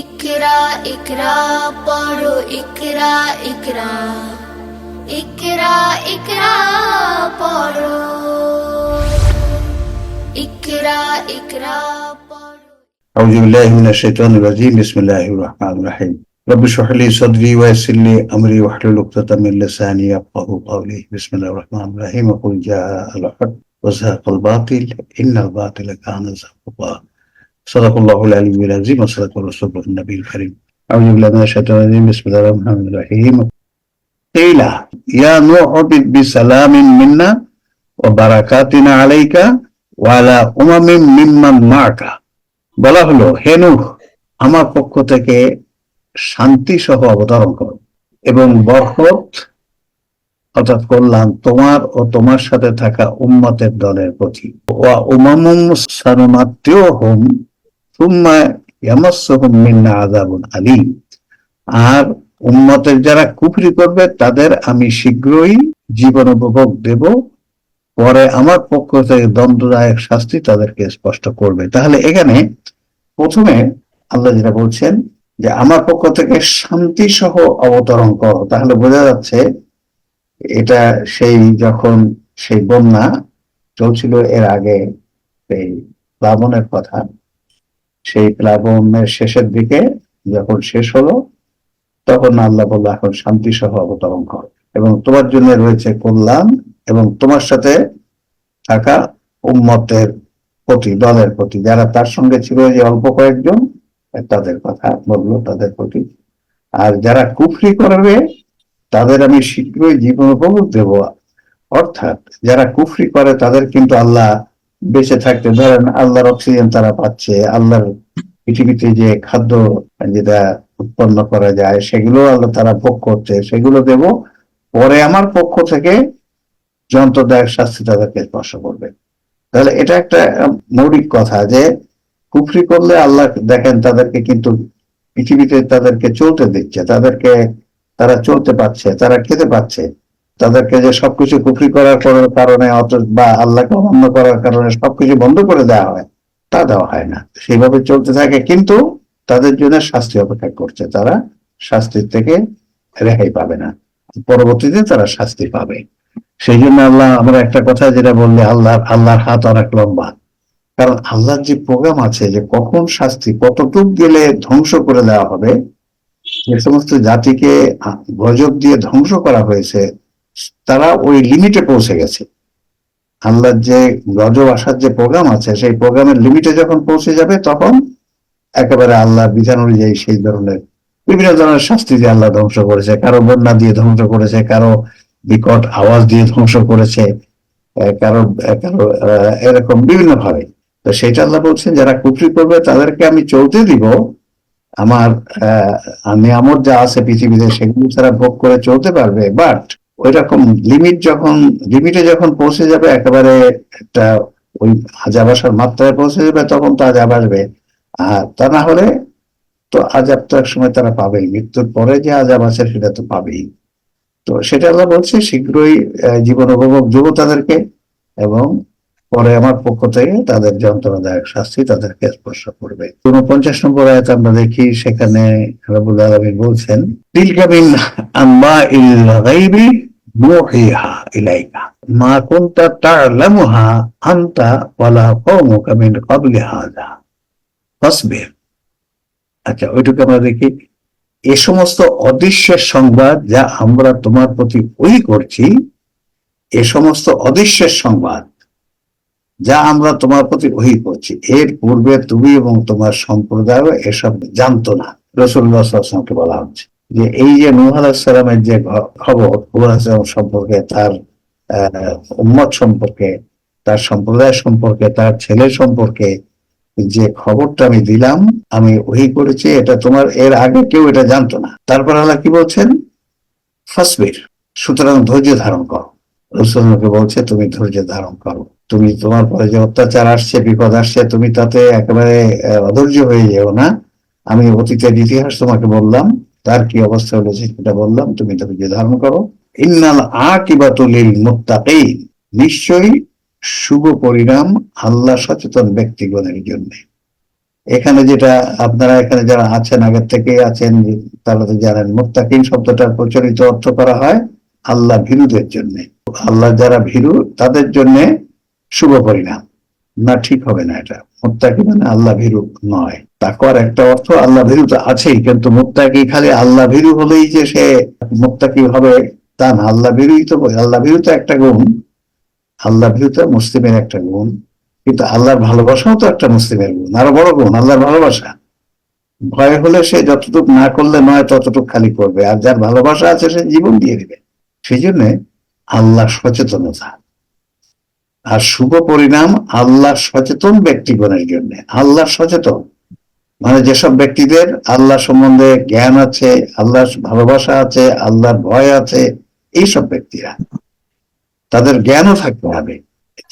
ইকরা ইকরা পড়ো ইকরা ইকরা ইকরা ইকরা পড়ো ইকরা ইকরা পড়ো أعوذ بالله من الشيطان الرجيم بسم الله الرحمن الرحيم رب اشرح لي صدري ويسر لي أمري واحلل عقدة من لساني يفقهوا قولي بسم الله الرحمن الرحيم وقل جاء الحق وزهق الباطل إن الباطل كان زهوقا صدق الله العلي العظيم وصدق رسوله النبي الكريم أعوذ بالله من الشيطان الرجيم بسم الله الرحمن الرحيم قيل يا نوح اهبط بسلام منا وبركاتنا عليك وعلى أمم ممن معك বলা হলো হেনু আমার পক্ষ থেকে শান্তি সহ অবতরণ করো এবং বরকত অর্থাৎ কল্যাণ তোমার ও তোমার সাথে থাকা উম্মতের দলের প্রতি ওয়া উমামুম সানুমাত্মীয় হোম আর উম্মতের যারা কুফরি করবে, তাদের আমি শীঘ্রই জীবন উপভোগ দেব। পরে আমার পক্ষ থেকে দ্বন্দ্বদায়ক শাস্তি তাদেরকে স্পষ্ট করবে। তাহলে এখানে প্রথমে আল্লাহ যেটা বলছেন যে, আমার পক্ষ থেকে শান্তি সহ অবতরণ করো। তাহলে বোঝা যাচ্ছে এটা সেই যখন সেই বন্যা চলছিল এর আগে, সেই প্লাবনের কথা। সেই প্লাবনের শেষের দিকে যখন শেষ হলো, তখন আল্লাহ বলল, এখন শান্তি সহ অবতরণ করো এবং তোমার জন্য রয়েছে কল্যাণ এবং তোমার সাথে থাকা উম্মতের প্রতি, দলের প্রতি। যারা তার সঙ্গে ছিল যে অল্প কয়েকজন, তাদের কথা বলল, তাদের প্রতি। আর যারা কুফরি করবে, তাদের আমি শীঘ্রই জীবন উপভোগ দেব। অর্থাৎ যারা কুফরি করে, তাদের কিন্তু আল্লাহ বেঁচে থাকতে ধরেন আল্লাহর অক্সিজেন তারা পাচ্ছে, আল্লাহর পৃথিবীতে যে খাদ্য যেটা উৎপন্ন করা যায় সেগুলো আল্লাহ তারা ভোগ করছে, সেগুলো দেব। পরে আমার পক্ষ থেকে যন্ত্রদায়ক শাস্তি তাদেরকে স্পর্শ করবে। তাহলে এটা একটা মৌলিক কথা যে কুফরি করলে আল্লাহ দেখেন তাদেরকে কিন্তু পৃথিবীতে তাদেরকে চলতে দিচ্ছে, তাদেরকে তারা চলতে পারছে, তারা খেতে পাচ্ছে তাদেরকে যে সবকিছু কুফরি করার কারণে বা আল্লাহকে অমান্য করার কারণে সবকিছু বন্ধ করে দেওয়া হয়, তা দেওয়া হয় না। সেইভাবে চলতে থাকে, কিন্তু তাদের জন্য শাস্তি অপেক্ষা করছে। তারা শাস্তির থেকে রেহাই পাবে না। পরবর্তীতে তারা শাস্তি পাবে। সেই জন্য আল্লাহ, আমরা একটা কথা যেটা বললে, আল্লাহ, আল্লাহর হাত অনেক লম্বা। কারণ আল্লাহর যে প্রোগ্রাম আছে, যে কখন শাস্তি, কতটুক গেলে ধ্বংস করে দেওয়া হবে, যে সমস্ত জাতিকে গজব দিয়ে ধ্বংস করা হয়েছে তারা ওই লিমিটে পৌঁছে গেছে। আল্লাহর যে গজব আসার যে প্রোগ্রাম আছে সেই প্রোগ্রামের লিমিটে যখন পৌঁছে যাবে তখন একেবারে আল্লাহ বিধান অনুযায়ী সেই ধরনের বিভিন্ন ধরনের শাস্তি দিয়ে আল্লাহ ধ্বংস করেছে। কারও বন্যা দিয়ে ধ্বংস করেছে কারও বিকট আওয়াজ দিয়ে ধ্বংস করেছে কারও কারও এরকম বিভিন্ন ভাবে তো সেটা আল্লাহ বলছেন যারা কুফরি করবে তাদেরকে আমি চলতে দিব। আমার আহ, আমার যা আছে পৃথিবীতে সেগুলো তারা ভোগ করে চলতে পারবে। বাট ওই রকম লিমিট যখন লিমিটে যখন পৌঁছে যাবে, একেবারে একটা ওই আজাব আসার মাত্রায় পৌঁছে যাবে, তখন তো আজাব আসবে আর তা না হলে তো আজাব তো এক সময় তারা পাবেই, মৃত্যুর পরে যে আজাব আছে সেটা তো পাবেই। তো সেটা আল্লাহ বলছে, শীঘ্রই জীবন উপভোগ দেবো তাদেরকে এবং পরে আমার পক্ষ থেকে তাদের যন্ত্রণাদায়ক শাস্তি তাদেরকে স্পর্শ করবে। পঞ্চাশ নম্বর আয়াত আমরা দেখি, সেখানে রাবুল আলমী বলছেন, তিলকা মিন আম্মা ইল নুহিহা ইলাইকা মা কুনতা তা'লামুহা আনতা ওয়ালা কওমুকা মিন ক্বাবলি হাযা ফাসবির আচ্ছা ওইটুকু আমরা দেখি। এ সমস্ত অদৃশ্যের সংবাদ যা আমরা তোমার প্রতি ওই করছি, এ সমস্ত অদৃশ্যের সংবাদ যা আমরা তোমার প্রতি ওই করছি, এর পূর্বে তুমি এবং তোমার সম্প্রদায় এসব জানতো না। রসুল্লাহামকে বলা হচ্ছে। যে এই যে নূহ আলাহিসাল্লামের যে খবর আলাহিসাল্লাম সম্পর্কে তার উম্মত সম্পর্কে, তার সম্প্রদায় সম্পর্কে, তার ছেলে সম্পর্কে যে খবরটা আমি দিলাম, আমি ওই করেছি, এটা তোমার, এর আগে কেউ এটা জানতো না। তারপর আল্লাহ কি বলছেন? ফাসবির, সুতরাং ধৈর্য ধারণ করো। রসুলকে বলছে, তুমি ধৈর্য ধারণ করো। তুমি তোমার পরে যে অত্যাচার আসছে, বিপদ আসছে, তুমি তাতে একেবারে অধৈর্য হয়ে যেও না। আমি অতীতের ইতিহাস তোমাকে বললাম তার কি অবস্থা হয়েছে সেটা বললাম, তুমি ধৈর্য ধারণ করো। ইন্নাল আকিবাতুলিল মুত্তাকিন, নিশ্চয়ই শুভ পরিণাম আল্লাহ সচেতন ব্যক্তিগণের জন্য। এখানে যেটা আপনারা এখানে যারা আছেন, আগের থেকে আছেন তারা তো জানেন, মুত্তাকিন শব্দটার প্রচলিত অর্থ করা হয় আল্লাহ ভীরুদের জন্য। আল্লাহ যারা ভীরু, তাদের জন্য শুভ পরিণাম। না, ঠিক হবে না এটা। মুত্তাকি মানে আল্লাহ ভীরু নয়। তাকওয়ার একটা অর্থ আল্লাহ ভীরু তো আছেই, কিন্তু মুত্তাকি খালি আল্লাহ ভীরু হলেই যে সে মুত্তাকি হবে, তা না, আল্লাহ ভীরুই তো আল্লাহ ভীরু তো একটা গুণ, আল্লাহ ভীরু তো মুসলিমের একটা গুণ, কিন্তু আল্লাহর ভালোবাসাও তো একটা মুসলিমের গুণ, আরও বড় গুণ, আল্লাহর ভালোবাসা। ভয় হলে সে যতটুকু না করলে নয়, ততটুকু খালি করবে, আর যার ভালোবাসা আছে সে জীবন দিয়ে দিবে। সেই জন্যে আল্লাহ সচেতনতা আর শুভ পরিণাম আল্লাহ সচেতন ব্যক্তিগণের জন্য, আল্লাহ সচেতন। মানে যেসব ব্যক্তিদের আল্লাহ সম্বন্ধে জ্ঞান আছে, আল্লাহর ভালোবাসা আছে, আল্লাহর ভয় আছে, এইসব ব্যক্তিরা, তাদের জ্ঞানও থাকতে হবে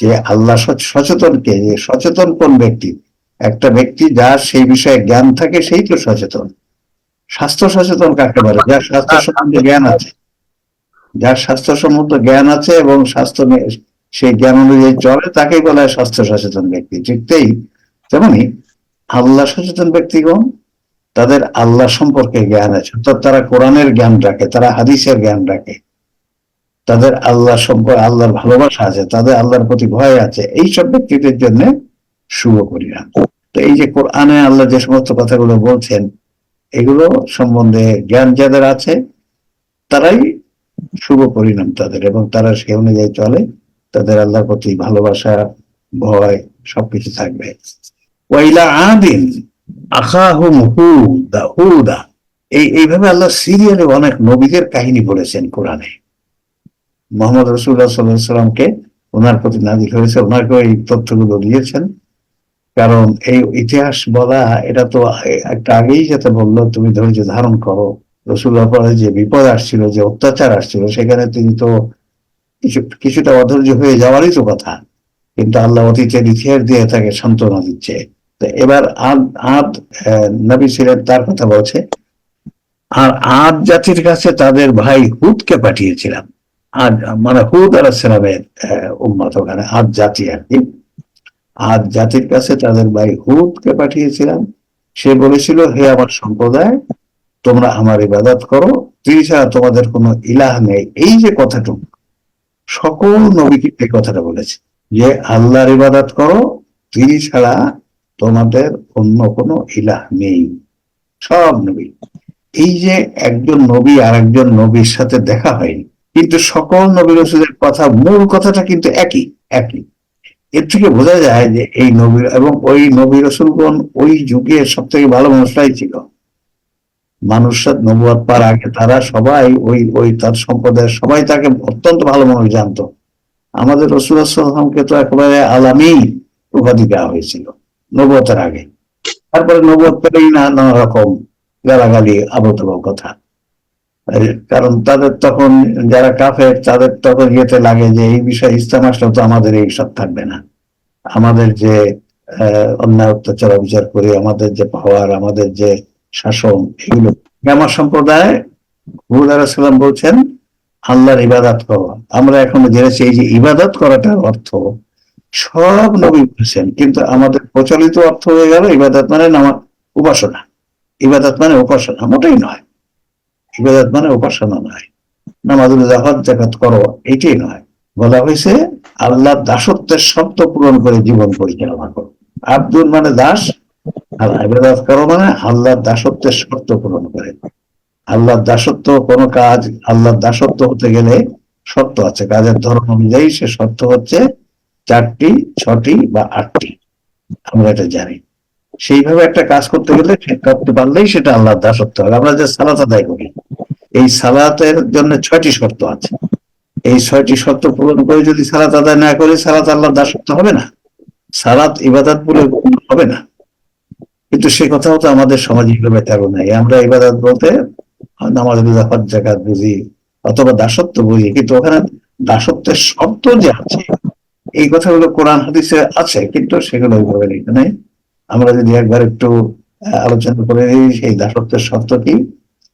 যে আল্লাহ সচ- সচেতন কে? যে সচেতন কোন ব্যক্তি? একটা ব্যক্তি যার সেই বিষয়ে জ্ঞান থাকে সেই তো সচেতন। স্বাস্থ্য সচেতন কাকে বলে? যার স্বাস্থ্য সম্বন্ধে জ্ঞান আছে। যার স্বাস্থ্য সম্বন্ধে জ্ঞান আছে এবং স্বাস্থ্য সেই জ্ঞান অনুযায়ী চলে, তাকেই বলা হয় স্বাস্থ্য সচেতন ব্যক্তি। ঠিকতেই তেমনি আল্লাহ সচেতন ব্যক্তিগণ, তাদের আল্লাহ সম্পর্কে জ্ঞান আছে। অর্থাৎ তারা কোরআনের জ্ঞান রাখে, তারা হাদিসের জ্ঞান রাখে। তাদের আল্লাহ সম্পর্কে, আল্লাহর ভালোবাসা আছে, তাদের আল্লাহর প্রতি ভয় আছে, এইসব ব্যক্তিদের জন্য শুভ পরিণাম। তো এই যে কোরআনে আল্লাহ যে সমস্ত কথাগুলো বলছেন, এগুলো সম্বন্ধে জ্ঞান যাদের আছে, তারাই শুভ পরিণাম তাদের এবং তারা সে অনুযায়ী চলে। তাদের আল্লাহর প্রতি ভালোবাসা, ভয় সবকিছু থাকবে। ওয়াইলা আদিন হুদা। এই, এইভাবে আল্লাহ সিরিয়ালে অনেক নবীদের কাহিনী বলেছেন কোরআনে। মোহাম্মদ রসুল্লাহ সাল্লাহ সাল্লামকে ওনার প্রতি নাজিল হয়েছে ওনাকে এই তথ্যগুলো দিয়েছেন। কারণ এই ইতিহাস বলা, এটা তো একটা আগেই যাতে বলল, তুমি ধৈর্য ধারণ করো। রসুল্লাহ পরে যে বিপদ আসছিল, যে অত্যাচার আসছিল, সেখানে তিনি তো কিছু, কিছুটা অধৈর্য হয়ে যাওয়ারই তো কথা। কিন্তু আল্লাহ অতীতের ইতিহাস দিয়ে তাকে সান্ত্বনা দিচ্ছে। এবার আদ আদ নবী ছিলেন তার কথা বলছে। আর আদ জাতির কাছে তাদের ভাই হুদকে পাঠিয়েছিলাম। আদ মানে হুদ আলাহিসামের উম্মত ওখানে, আদ জাতি আর কি। আদ জাতির কাছে তাদের ভাই হুদকে পাঠিয়েছিলাম। সে বলেছিল, হে আমার সম্প্রদায়, তোমরা আমার ইবাদত করো। তিনি ছাড়া তোমাদের কোনো ইলাহ নেই। এই যে কথাটুকু, সকল নবীকে এই কথাটা বলেছে যে, আল্লাহর ইবাদত করো তিনি ছাড়া তোমাদের অন্য কোনো ইলাহ নেই। সব নবী। এই যে একজন নবী আর একজন নবীর সাথে দেখা হয়নি, কিন্তু সকল নবী রসুলের কথা, মূল কথাটা কিন্তু একই একই। এর থেকে বোঝা যায় যে এই নবী এবং ওই নবী রসুলগণ ওই যুগে সব থেকে ভালো মানুষরাই ছিল। মানুষের নবুয়াদ পার আগে তারা সবাই ওই ওই তার সম্প্রদায়ের সবাই তাকে অত্যন্ত ভালো মানুষ জানতো। আমাদের রসুলামকে তো একেবারে আলামী উপাধি দেওয়া হয়েছিল। নবতের আগে। তারপরে নবত পেলেই নানা রকম গালাগালি আবতব কথা। কারণ তাদের তখন, যারা কাফের, তাদের তখন ইয়েতে লাগে যে এই বিষয়ে ইসলাম আসলে তো আমাদের এই সব থাকবে না। আমাদের যে অন্যায় অত্যাচার, অবিচার করি, আমাদের যে পাওয়ার, আমাদের যে শাসন, এগুলো। আমার সম্প্রদায় হুদ আলাহিসাল্লাম বলছেন, আল্লাহর ইবাদত করো। আমরা এখন জেনেছি এই যে ইবাদত করাটার অর্থ সব নবী বলেছেন, কিন্তু আমাদের প্রচলিত অর্থ হয়ে গেল ইবাদত মানে নামা উপাসনা। ইবাদত মানে উপাসনা, মোটেই নয়। ইবাদত মানে উপাসনা নয়। নামাজুল জাহাদ জাকাত করো, এটাই নয়। বলা হয়েছে, আল্লাহ দাসত্বের শর্ত পূরণ করে জীবন পরিচালনা করো। আব্দুল মানে দাস ইবাদত করো মানে আল্লাহর দাসত্বের শর্ত পূরণ করে। আল্লাহর দাসত্ব কোনো কাজ আল্লাহর দাসত্ব হতে গেলে শর্ত আছে। কাজের ধর্ম অনুযায়ী সে শর্ত হচ্ছে চারটি, ছটি বা আটটি, আমরা এটা জানি। সেইভাবে একটা কাজ করতে গেলে করতে পারলেই সেটা আল্লাহর দাসত্ব হবে। আমরা যে সালাত আদায় করি, এই সালাতের জন্য ছয়টি শর্ত আছে। এই ছয়টি শর্ত পূরণ করে যদি সালাত আদায় না করি, সালাত আল্লাহর দাসত্ব হবে না। সালাত ইবাদত বলে হবে না। কিন্তু সে কথাও তো আমাদের সামাজিকভাবে তেমন নাই। আমরা ইবাদত বলতে নামাজ রোজা, হজ, জাকাত বুঝি, অথবা দাসত্ব বুঝি, কিন্তু ওখানে দাসত্বের শর্ত যে আছে এই কথাগুলো কোরআন হাদিসে আছে, কিন্তু সেগুলো ওইভাবে লিখে নেই আমরা যদি একবার একটু আলোচনা করে নিই, সেই দাসত্বের শর্ত কি?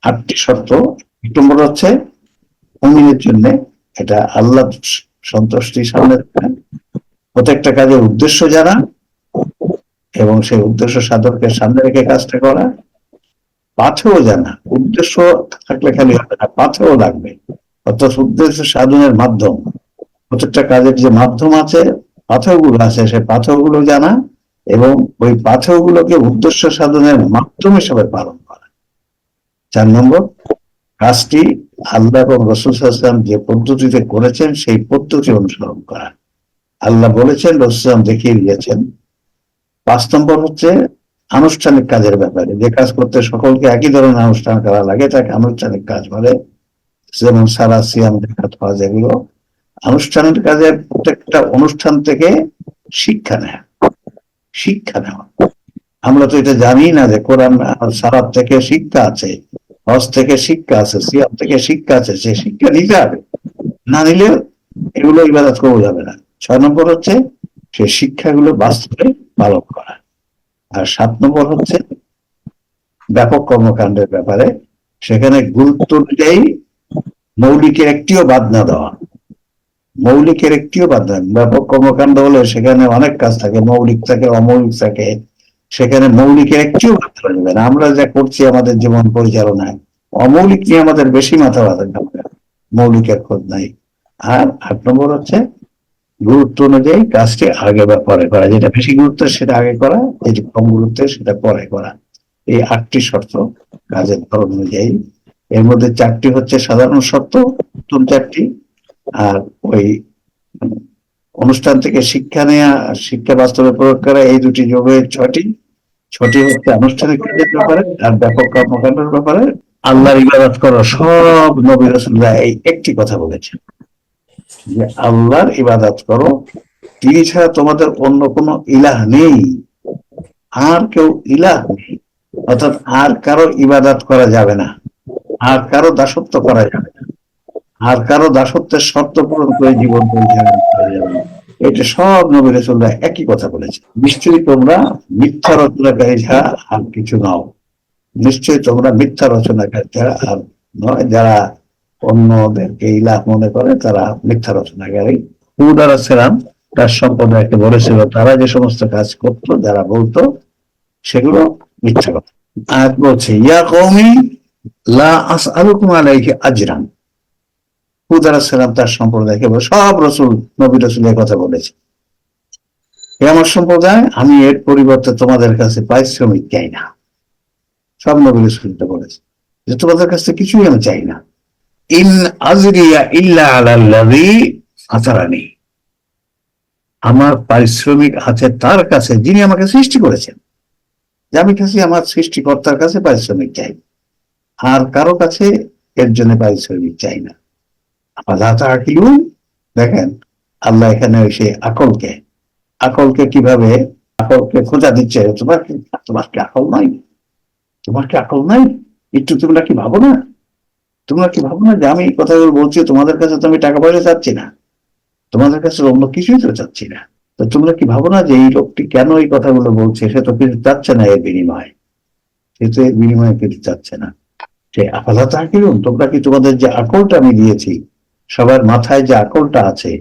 আটটি শর্ত। এক নম্বর হচ্ছে, মুমিনের জন্য এটা আল্লাহ সন্তুষ্টি সামনে রাখা। প্রত্যেকটা কাজের উদ্দেশ্য জানা এবং সেই উদ্দেশ্য সাধককে সামনে রেখে কাজটা করা। পাথেও জানা। উদ্দেশ্য থাকলে খালি হবে না পাথেও লাগবে। অর্থাৎ উদ্দেশ্য সাধনের মাধ্যম। প্রত্যেকটা কাজের যে মাধ্যম আছে, পাথরগুলো আছে, সেই পাথরগুলো জানা এবং ওই পাথরগুলোকে উদ্দেশ্য সাধনের মাধ্যম হিসেবে পালন করা। চার নম্বর, কাজটি আল্লাহ এবং রসুল সাল্লাম যে পদ্ধতিতে করেছেন, সেই পদ্ধতি অনুসরণ করা। আল্লাহ বলেছেন রসুলাম দেখিয়ে দিয়েছেন। পাঁচ নম্বর হচ্ছে আনুষ্ঠানিক কাজের ব্যাপারে। যে কাজ করতে সকলকে একই ধরনের অনুষ্ঠান করা লাগে, তাকে আনুষ্ঠানিক কাজ বলে। যেমন সারা সিয়াম দেখা যেগুলো আনুষ্ঠানিক কাজের প্রত্যেকটা অনুষ্ঠান থেকে শিক্ষা নেয় শিক্ষা নেওয়া। আমরা তো এটা জানি না যে কোরআন সারাত থেকে শিক্ষা আছে, হজ থেকে শিক্ষা আছে, সিয়াম থেকে শিক্ষা আছে, সে শিক্ষা নিতে হবে। না নিলে এগুলো ইবাদত করা যাবে না। ছয় নম্বর হচ্ছে সে শিক্ষাগুলো বাস্তবে পালন করা। আর সাত নম্বর হচ্ছে ব্যাপক কর্মকাণ্ডের ব্যাপারে সেখানে গুরুত্ব অনুযায়ী মৌলিকের একটিও বাদ না দেওয়া। মৌলিকের একটিও বাদ না ব্যাপক কর্মকাণ্ড হলে সেখানে অনেক কাজ থাকে, মৌলিক থাকে, অমৌলিক থাকে, সেখানে মৌলিকের একটিও বাদ দেওয়া না। আমরা যা করছি আমাদের জীবন পরিচালনায়, অমৌলিক নিয়ে আমাদের বেশি মাথা থাকবে মৌলিকের খোঁজ নাই। আর আট নম্বর হচ্ছে, গুরুত্ব অনুযায়ী কাজটি আগে বা পরে করা। যেটা বেশি গুরুত্ব, সেটা আগে করা যেটা কম গুরুত্ব, সেটা পরে করা। এই আটটি শর্ত কাজের ধরন অনুযায়ী। এর মধ্যে চারটি হচ্ছে সাধারণ শর্ত, প্রথম চারটি আর ওই অনুষ্ঠান থেকে শিক্ষা নেয়া শিক্ষা বাস্তবে প্রয়োগ করা, এই দুটি যোগ হয়ে ছটি ছটি হচ্ছে আনুষ্ঠানিক কাজের ব্যাপারে আর ব্যাপক কর্মকাণ্ডের ব্যাপারে। আল্লাহর ইবাদত করো সব নবী রসুল্লাহ এই একটি কথা বলেছেন, যে আল্লাহর ইবাদত করো। তিনি ছাড়া তোমাদের অন্য কোনো ইলাহ নেই। আর কেউ ইলাহ নেই, অর্থাৎ আর কারও ইবাদত করা যাবে না, আর কারও দাসত্ব করা যাবে না। আর কারও দাসত্বের শর্ত পূরণ করে জীবন এটা সব নবী রসুল্লাহ একই কথা বলেছে নিশ্চয়ই তোমরা মিথ্যা রচনাকারী ছাড়া আর কিছু নাও। নিশ্চয়ই তোমরা মিথ্যা রচনাকারী ছাড়া আর নয়, যারা অন্যদেরকে ইলাহ মনে করে, তারা মিথ্যা রচনাকারী। হুদ আলাইসালাম তার সম্প্রদায়কে বলেছিল তারা যে সমস্ত কাজ করতো, যারা বলতো, সেগুলো মিথ্যা কথা। আর বলছে, ইয়া কৌমি লা আসআলুকুম আলাইহি আজরান। হুদ আলাইসালাম তার সম্প্রদায়কে বলে, সব রসুল নবী রসুলের কথা বলেছে। হে আমার সম্প্রদায়, আমি এর পরিবর্তে তোমাদের কাছে পারিশ্রমিক চাই না। সব নবী রসুলটা বলেছে। যে তোমাদের কাছে কিছুই আমি চাই না। ইন আজরিয়া ইল্লা আলাল্লাযী ফাতারানি আমার পারিশ্রমিক আছে তার কাছে, যিনি আমাকে সৃষ্টি করেছেন। যে আমি কাছে আমার সৃষ্টিকর্তার কাছে পারিশ্রমিক চাই। আর কারও কাছে এর জন্য পারিশ্রমিক চাই না। দেখেন, আল্লাহ এখানে সে আকলকে আকলকে কীভাবে আকলকে খোঁজা দিচ্ছে, তোমার তোমার কি আকল নাই? তোমার কি আকল নাই? একটু তোমরা কি ভাবো না? তোমরা কি ভাবো না যে আমি কথাগুলো বলছি, তোমাদের কাছে তো আমি টাকা পয়সা চাচ্ছি না। তোমাদের কাছে অন্য কিছুই তো চাচ্ছি না। তো তোমরা কি ভাবো না যে এই লোকটি কেন এই কথাগুলো বলছে? সে তো কিছু চাচ্ছে না এর বিনিময়ে। সে তো এর বিনিময়ে কিছু চাচ্ছে না। সে তাকিলুন তোমরা কি তোমাদের যে আকলটা আমি দিয়েছি সবার মাথায় যে আকলটা আছে,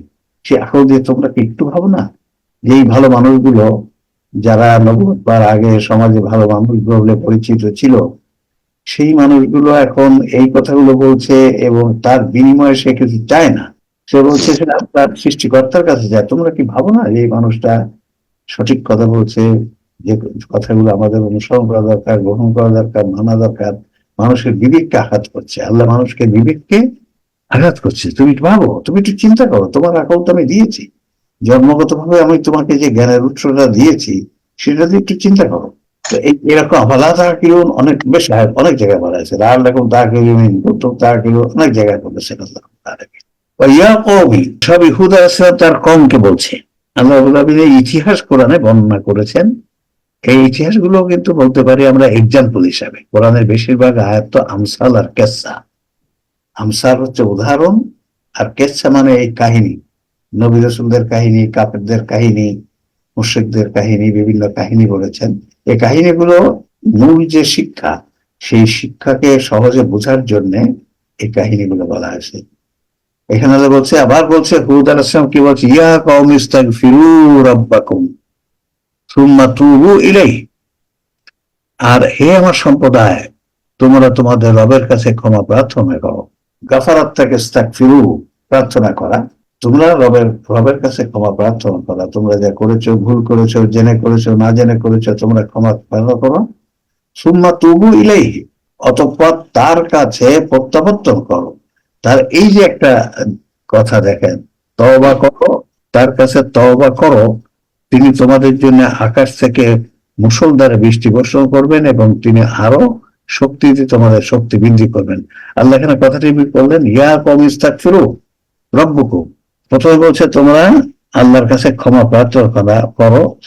সে আকল দিয়ে তোমরা কি একটু ভাবো না? যে এই ভালো মানুষগুলো যারা নববার আগে সমাজে ভালো মানুষ বলে পরিচিত ছিল, সেই মানুষগুলো এখন এই কথাগুলো বলছে এবং তার বিনিময়ে সে কিছু চায় না। সে বলছে সেটা তার সৃষ্টিকর্তার কাছে যায়। তোমরা কি ভাবো না যে এই মানুষটা সঠিক কথা বলছে, যে কথাগুলো আমাদের অনুসরণ করা দরকার, গ্রহণ করা দরকার, মানা দরকার, মানুষের বিবেককে আঘাত করছে? আল্লাহ মানুষকে বিবেককে আঘাত করছে। তুমি ভাবো, তুমি একটু চিন্তা করো। তোমার তো আমি দিয়েছি। জন্মগত ভাবে আমি তোমাকে যে জ্ঞানের উৎসটা দিয়েছি, সেটা দিয়ে একটু চিন্তা করো। তো এরকম আল্লাহ তাকিলুন অনেক, বেশ অনেক জায়গায় বলা আছে রকম তাকিলুন কুতুব তাকিলুন অনেক জায়গায় বলেছে ইয়া সব ইহুদ তার কমকে বলছে। আল্লাহ ইতিহাস কোরআনে বর্ণনা করেছেন। এই ইতিহাসগুলো কিন্তু বলতে পারি আমরা এক্সাম্পল হিসাবে। কোরআনের বেশিরভাগ আয়াত তো আমসাল আর কেসা আমসাল হচ্ছে উদাহরণ, আর কেসা মানে এই কাহিনী। নবী রসুলদের কাহিনী কাপেরদের কাহিনী মুর্শিকদের কাহিনী, বিভিন্ন কাহিনী বলেছেন। এই কাহিনীগুলো মূল যে শিক্ষা, সেই শিক্ষাকে সহজে বোঝার জন্য এই কাহিনীগুলো বলা হয়েছে। এখানে বলছে, আবার বলছে, হুদ আলাইহিস সালাম কি বলছে? ইয়া কওম ইস্তাগফিরু রাব্বাকুম সুম্মা তুবু ইলাই আর হে আমার সম্প্রদায়, তোমরা তোমাদের রবের কাছে ক্ষমা প্রার্থনা করো। গাফারাত থেকে ফিরু প্রার্থনা করা। তোমরা রবের রবের কাছে ক্ষমা প্রার্থনা করা। তোমরা যা করেছ, ভুল করেছ, জেনে করেছ, না জেনে করেছ, তোমরা ক্ষমা প্রার্থনা করো। সুম্মা তুবু ইলাই অতঃপর তার কাছে প্রত্যাবর্তন করো। তার এই যে একটা কথা দেখেন, তওবা করো, তার কাছে তওবা করো। তিনি তোমাদের জন্য আকাশ থেকে মুসলধারে বৃষ্টি বর্ষণ করবেন এবং তিনি আরও শক্তি দিয়ে তোমাদের শক্তি বৃদ্ধি করবেন। আল্লাহ এখানে কথাটি বললেন, ইয়া কম ইস্তাক ফিরু রব্বুকু প্রথমে বলছে তোমরা আল্লাহর কাছে ক্ষমা প্রার্থনা করা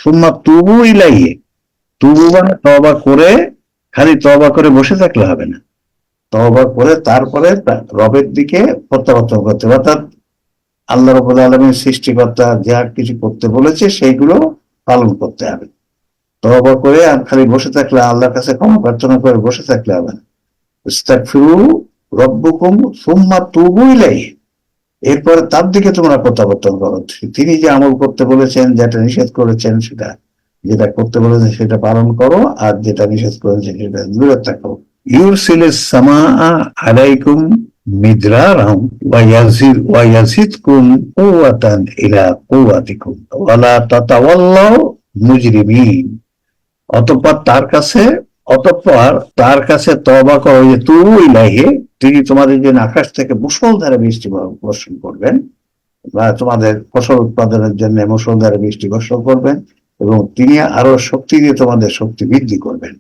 সুম্মা তুবু ইলাইয়ে তুবু মানে তবা করে, খালি তবা করে বসে থাকলে হবে না। তবা করে তারপরে রবের দিকে প্রত্যাবর্তন করতে হবে। অর্থাৎ আল্লাহ রবুল আলমীর সৃষ্টিকর্তা যা কিছু করতে বলেছে, সেইগুলো পালন করতে হবে। তবা করে আর খালি বসে থাকলে আল্লাহর কাছে ক্ষমা প্রার্থনা করে বসে থাকলে হবে না। সুম্মা এরপরে তার দিকে তোমরা প্রত্যাবর্তন করো। তিনি যে আমল করতে বলেছেন, যেটা নিষেধ করেছেন, সেটা যেটা করতে বলেছেন, সেটা পালন করো, আর যেটা নিষেধ করেছেন, সেটা দূরে থাকো। ইউরসিলিস সামা আলাইকুম মিদরারাম ওয়ায়াজিদ ওয়ায়াজিদকুম কুওয়াতান ইলা ওয়ালা মুজরিমিন। অতঃপর তার কাছে, অতঃপর তার কাছে তবা করো যে তু ইলাহে তিনি তোমাদের জন্য আকাশ থেকে মুসলধারে বৃষ্টি বর্ষণ করবেন বা তোমাদের ফসল উৎপাদনের জন্য মুসলধারে বৃষ্টি বর্ষণ করবেন এবং তিনি আরও শক্তি দিয়ে তোমাদের শক্তি বৃদ্ধি করবেন।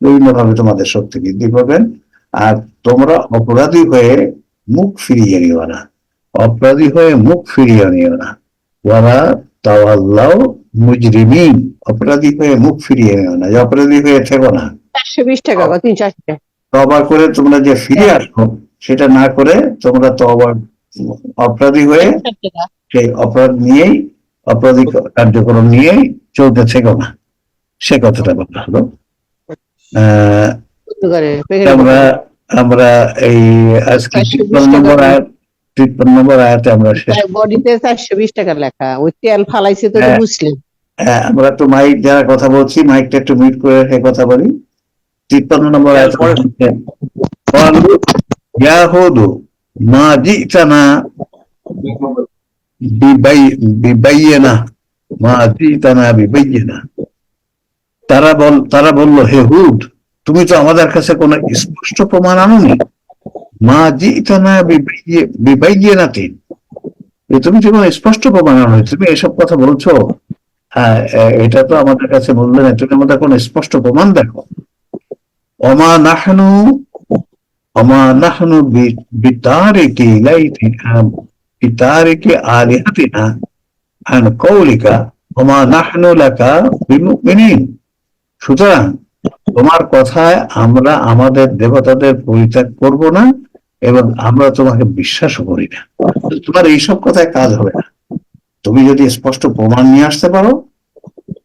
বিভিন্ন ভাবে তোমাদের শক্তি বৃদ্ধি করবেন। আর তোমরা অপরাধী হয়ে মুখ ফিরিয়ে নিও না। অপরাধী হয়ে মুখ ফিরিয়ে নিও না। ওরা তাওয়াল্লাও মুজরিমিন অপরাধী হয়ে মুখ ফিরিয়ে নিও না যে অপরাধী হয়ে থেকো না। চারশো বিশ টাকা গো তিন তবা করে তোমরা যে ফিরে আসো সেটা না করে তোমরা তবা অপরাধী হয়ে সেই অপরাধ নিয়েই অপরাধী কার্যক্রম নিয়েই চলতে থেকো না। সে কথাটা বলা হলো। আমরা আমরা এই আজকে নম্বর। আয়াত তিপ্পান্ন নম্বর আয়াতে আমরা বডিতে চারশো বিশ টাকা লেখা ওই তেল ফালাইছে তো হ্যাঁ। বুঝলেন হ্যাঁ, হ্যাঁ, আমরা তো মাইক যারা কথা বলছি মাইকটা একটু মিট করে রেখে কথা বলি। তিপ্পান্ন নম্বর হ্যাঁ, ইয়াহুদু মা জিতানা মা জিতানা তারা বল তারা বলল হে হুদ তুমি তো আমাদের কাছে কোনো স্পষ্ট প্রমাণ আনোনি। মা জিতানা তিন তুমি তো কোনো স্পষ্ট প্রমাণ আনো তুমি এসব কথা বলছো হ্যাঁ এটা তো আমাদের কাছে বললে না তুমি আমাদের কোনো স্পষ্ট প্রমাণ দেখো। অমা নাহনু অমা নাহনু বিতারিকি ইলাইতিনা বিতারিকি আলিহাতিনা, আন কৌলিকা অমা নাহনু লাকা বিমুমিনিন। সুতরাং তোমার কথায় আমরা আমাদের দেবতাদের পরিত্যাগ করব না, এবং আমরা তোমাকে বিশ্বাস করি না। তোমার এইসব কথায় কাজ হবে না। তুমি যদি স্পষ্ট প্রমাণ নিয়ে আসতে পারো,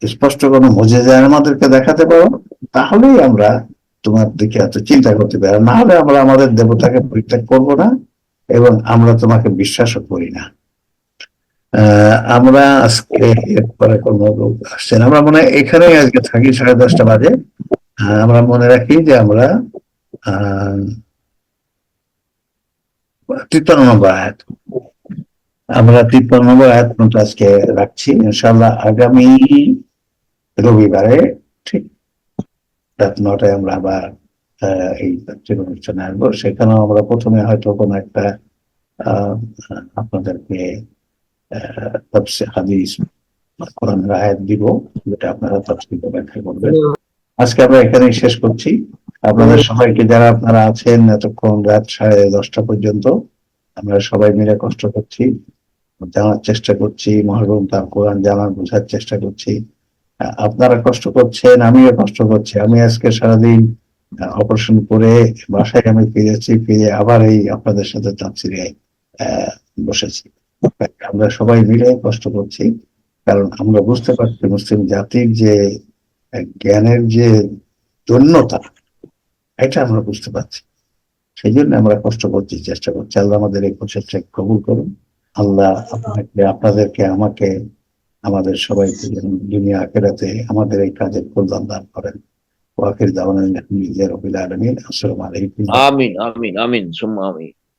স্পষ্ট কোনো মজে যায় আমাদেরকে দেখাতে পারো, তাহলেই আমরা তোমার দিকে এত চিন্তা করতে পারি। না হলে আমরা আমাদের দেবতাকে পরিত্যাগ করব না এবং আমরা তোমাকে বিশ্বাসও করি না। আমরা আজকে এরপরে কোনো লোক আসছেন আমরা মনে হয় এখানেই আজকে থাকি, সাড়ে দশটা বাজে। আমরা মনে রাখি যে আমরা, আহ, তিপ্পান্ন নম্বর আয়াত। আমরা তিপ্পান্ন নম্বর আয়াত পর্যন্ত আজকে রাখছি ইনশাল্লাহ আগামী রবিবারে, ঠিক রাত নটায় আমরা আবার এই তাফসীর অনুষ্ঠানে আসব। সেখানেও আমরা প্রথমে হয়তো কোনো একটা আপনাদেরকে হাদিস বা কোরআনের আয়াত দিব, যেটা আপনারা তাফসীর ব্যাখ্যা করবেন। আজকে আমরা এখানেই শেষ করছি। আপনাদের সবাইকে, যারা আপনারা আছেন, এতক্ষণ রাত সাড়ে দশটা পর্যন্ত, আমরা সবাই মিলে কষ্ট করছি। জানার চেষ্টা করছি মহারুম তার কোরআন জানার বোঝার চেষ্টা করছি। আপনারা কষ্ট করছেন আমিও কষ্ট করছি। আমি আজকে সারাদিন অপারেশন করে বাসায় আমি ফিরেছি ফিরে আবার এই আপনাদের সাথে তাফসিরে আহ, বসেছি। আমরা সবাই মিলে কষ্ট করছি কারণ আমরা বুঝতে পারছি মুসলিম জাতির যে জ্ঞানের যে দৈন্যতা এটা আমরা বুঝতে পারছি। সেই জন্য আমরা কষ্ট করছি চেষ্টা করছি। আল্লাহ আমাদের এই প্রচেষ্টা কবুল করুন। আল্লাহ আপনাকে, আপনাদেরকে, আমাকে, আমাদের সবাইকে দুনিয়া আখেরাতে আমাদের এই কাজের কল্যাণ দান করেন। ওয়াকির দাওয়ান আলামিন। আসসালামু আলাইকুম। আমিন আমিন আমিন, সুম্মা আমিন।